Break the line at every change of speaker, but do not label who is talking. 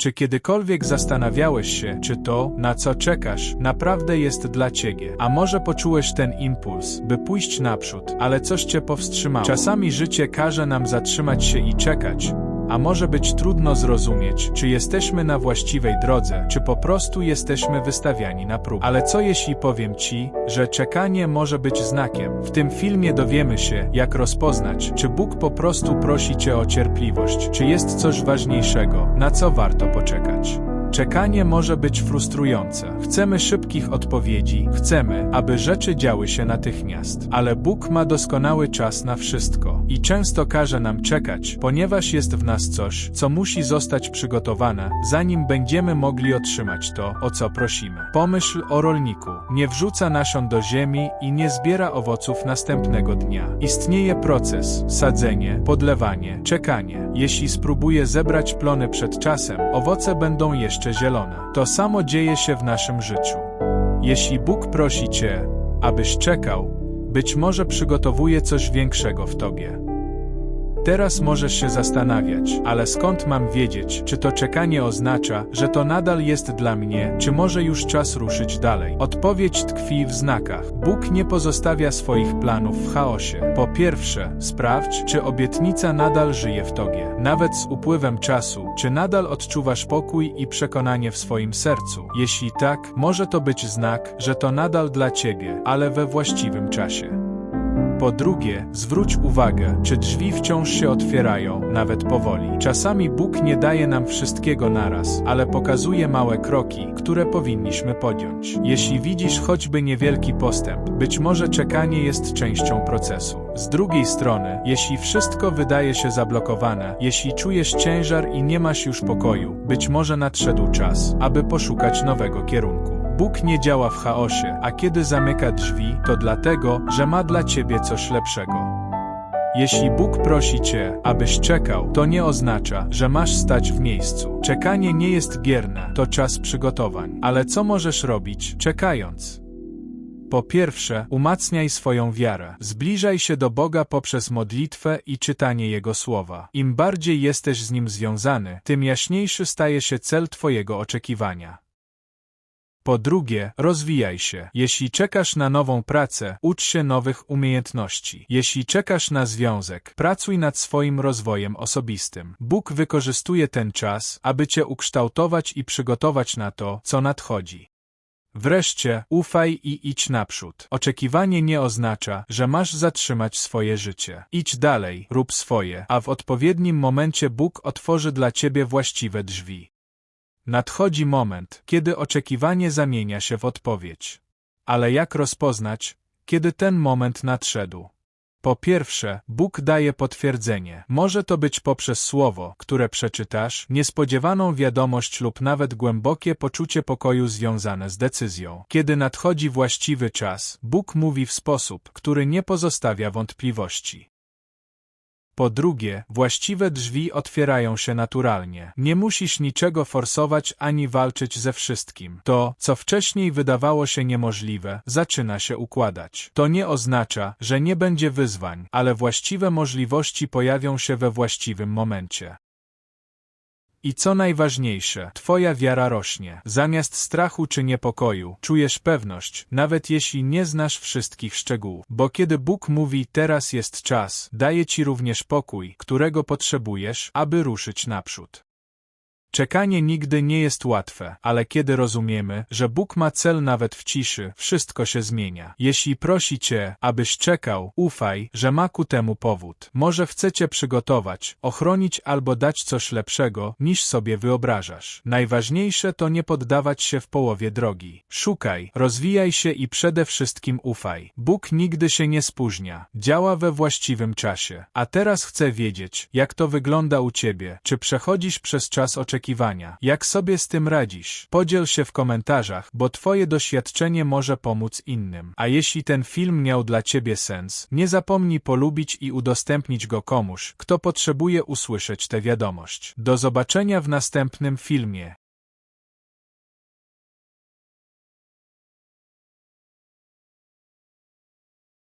Czy kiedykolwiek zastanawiałeś się, czy to, na co czekasz, naprawdę jest dla ciebie? A może poczułeś ten impuls, by pójść naprzód, ale coś cię powstrzymało? Czasami życie każe nam zatrzymać się i czekać, a może być trudno zrozumieć, czy jesteśmy na właściwej drodze, czy po prostu jesteśmy wystawiani na próbę. Ale co jeśli powiem Ci, że czekanie może być znakiem? W tym filmie dowiemy się, jak rozpoznać, czy Bóg po prostu prosi Cię o cierpliwość, czy jest coś ważniejszego, na co warto poczekać. Czekanie może być frustrujące. Chcemy szybkich odpowiedzi, chcemy, aby rzeczy działy się natychmiast. Ale Bóg ma doskonały czas na wszystko i często każe nam czekać, ponieważ jest w nas coś, co musi zostać przygotowane, zanim będziemy mogli otrzymać to, o co prosimy. Pomyśl o rolniku. Nie wrzuca nasion do ziemi i nie zbiera owoców następnego dnia. Istnieje proces, sadzenie, podlewanie, czekanie. Jeśli spróbuje zebrać plony przed czasem, owoce będą jeszcze zielone. To samo dzieje się w naszym życiu. Jeśli Bóg prosi Cię, abyś czekał, być może przygotowuje coś większego w Tobie. Teraz możesz się zastanawiać, ale skąd mam wiedzieć, czy to czekanie oznacza, że to nadal jest dla mnie, czy może już czas ruszyć dalej? Odpowiedź tkwi w znakach. Bóg nie pozostawia swoich planów w chaosie. Po pierwsze, sprawdź, czy obietnica nadal żyje w tobie. Nawet z upływem czasu, czy nadal odczuwasz pokój i przekonanie w swoim sercu? Jeśli tak, może to być znak, że to nadal dla ciebie, ale we właściwym czasie. Po drugie, zwróć uwagę, czy drzwi wciąż się otwierają, nawet powoli. Czasami Bóg nie daje nam wszystkiego naraz, ale pokazuje małe kroki, które powinniśmy podjąć. Jeśli widzisz choćby niewielki postęp, być może czekanie jest częścią procesu. Z drugiej strony, jeśli wszystko wydaje się zablokowane, jeśli czujesz ciężar i nie masz już pokoju, być może nadszedł czas, aby poszukać nowego kierunku. Bóg nie działa w chaosie, a kiedy zamyka drzwi, to dlatego, że ma dla ciebie coś lepszego. Jeśli Bóg prosi cię, abyś czekał, to nie oznacza, że masz stać w miejscu. Czekanie nie jest bierne, to czas przygotowań. Ale co możesz robić, czekając? Po pierwsze, umacniaj swoją wiarę. Zbliżaj się do Boga poprzez modlitwę i czytanie Jego słowa. Im bardziej jesteś z Nim związany, tym jaśniejszy staje się cel Twojego oczekiwania. Po drugie, rozwijaj się. Jeśli czekasz na nową pracę, ucz się nowych umiejętności. Jeśli czekasz na związek, pracuj nad swoim rozwojem osobistym. Bóg wykorzystuje ten czas, aby cię ukształtować i przygotować na to, co nadchodzi. Wreszcie, ufaj i idź naprzód. Oczekiwanie nie oznacza, że masz zatrzymać swoje życie. Idź dalej, rób swoje, a w odpowiednim momencie Bóg otworzy dla ciebie właściwe drzwi. Nadchodzi moment, kiedy oczekiwanie zamienia się w odpowiedź. Ale jak rozpoznać, kiedy ten moment nadszedł? Po pierwsze, Bóg daje potwierdzenie. Może to być poprzez słowo, które przeczytasz, niespodziewaną wiadomość lub nawet głębokie poczucie pokoju związane z decyzją. Kiedy nadchodzi właściwy czas, Bóg mówi w sposób, który nie pozostawia wątpliwości. Po drugie, właściwe drzwi otwierają się naturalnie. Nie musisz niczego forsować ani walczyć ze wszystkim. To, co wcześniej wydawało się niemożliwe, zaczyna się układać. To nie oznacza, że nie będzie wyzwań, ale właściwe możliwości pojawią się we właściwym momencie. I co najważniejsze, twoja wiara rośnie. Zamiast strachu czy niepokoju, czujesz pewność, nawet jeśli nie znasz wszystkich szczegółów. Bo kiedy Bóg mówi, teraz jest czas, daje ci również pokój, którego potrzebujesz, aby ruszyć naprzód. Czekanie nigdy nie jest łatwe, ale kiedy rozumiemy, że Bóg ma cel nawet w ciszy, wszystko się zmienia. Jeśli prosi Cię, abyś czekał, ufaj, że ma ku temu powód. Może chce Cię przygotować, ochronić albo dać coś lepszego, niż sobie wyobrażasz. Najważniejsze to nie poddawać się w połowie drogi. Szukaj, rozwijaj się i przede wszystkim ufaj. Bóg nigdy się nie spóźnia, działa we właściwym czasie. A teraz chcę wiedzieć, jak to wygląda u Ciebie. Czy przechodzisz przez czas oczekiwania? Oczekiwania. Jak sobie z tym radzisz? Podziel się w komentarzach, bo Twoje doświadczenie może pomóc innym. A jeśli ten film miał dla Ciebie sens, nie zapomnij polubić i udostępnić go komuś, kto potrzebuje usłyszeć tę wiadomość. Do zobaczenia w następnym filmie.